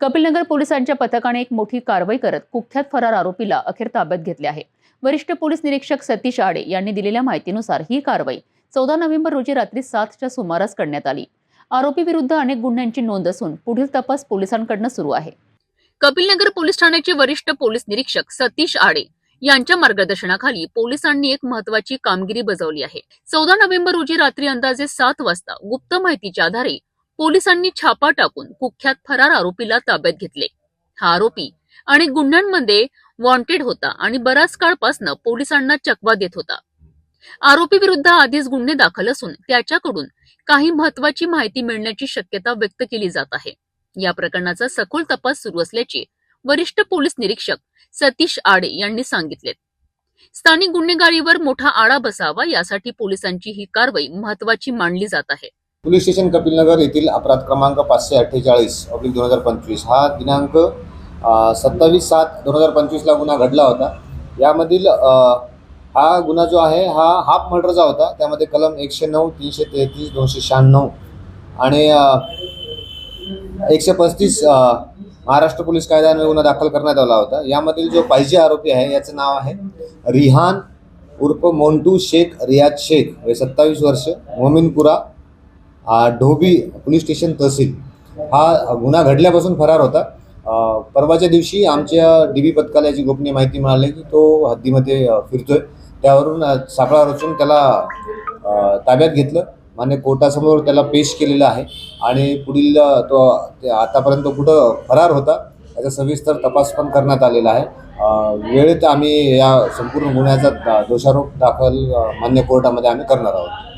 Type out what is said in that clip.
कपिलनगर पोलिसांच्या पथकाने एक मोठी कारवाई करत कुख्यात फरार आरोपीला अखेर ताब्यात घेतले आहे. वरिष्ठ पोलीस निरीक्षक सतीश आडे यांनी दिलेल्या माहितीनुसार ही कारवाई चौदा नोव्हेंबर रोजी रात्री सातच्या सुमारास करण्यात आली. आरोपी विरुद्ध अनेक गुन्ह्यांची नोंद असून पुढील तपास पोलिसांकडनं सुरू आहे. कपिलनगर पोलीस ठाण्याचे वरिष्ठ पोलीस निरीक्षक सतीश आडे यांच्या मार्गदर्शनाखाली पोलिसांनी एक महत्वाची कामगिरी बजावली आहे. चौदा नोव्हेंबर रोजी रात्री अंदाजे सात वाजता गुप्त माहितीच्या आधारे पोलिसांनी छापा टाकून कुख्यात फरार आरोपीला ताब्यात घेतले. हा आरोपी अनेक गुन्ह्यांमध्ये वॉन्टेड होता आणि बराच काळपासनं पोलिसांना चकवा देत होता. आरोपी विरुद्ध आधीच गुन्हे दाखल असून त्याच्याकडून काही महत्वाची माहिती मिळण्याची शक्यता व्यक्त केली जात आहे. या प्रकरणाचा सखोल तपास सुरू असल्याचे वरिष्ठ पोलीस निरीक्षक सतीश आडे यांनी सांगितले. स्थानिक गुन्हेगारीवर मोठा आळा बसावा यासाठी पोलिसांची ही कारवाई महत्वाची मानली जात आहे. पोलीस स्टेशन कपिलनगर येथील अपराध क्रमांक पाचशे अठ्ठेचाळीस ऑब्लिक दोन हजार पंचवीस. हा दिनांक सत्तावीस सात दोन हजार पंचवीसला गुन्हा घडला होता. यामधील हा गुन्हा जो आहे हा हाफ मर्डरचा होता. त्यामध्ये कलम एकशे नऊ तीनशे तेहतीस दोनशे शहाण्णव आणि एकशे पस्तीस महाराष्ट्र पोलीस कायद्याने गुन्हा दाखल करण्यात आला होता. यामधील जो पाहिजे आरोपी आहे याचं नाव आहे रिहान उर्फ मोंटू शेख रियाज शेख. वय सत्तावीस वर्ष मोमिनपुरा ढोबी पोलीस स्टेशन तहसील हा गुन्हा घडल्यापासून फरार होता. परवाच्या दिवशी आमच्या डी बी पथकाला याची गोपनीय माहिती मिळाली की तो हद्दीमध्ये फिरतोय. त्यावरून सापळा रचून त्याला ताब्यात घेतलं. मान्य कोर्टासमोर त्याला पेश केलेलं आहे आणि पुढील तो ते आतापर्यंत कुठं फरार होता याचा सविस्तर तपास पण करण्यात आलेला आहे. वेळेत आम्ही या संपूर्ण गुन्ह्याचा दोषारोप दाखल मान्य कोर्टामध्ये आम्ही करणार आहोत.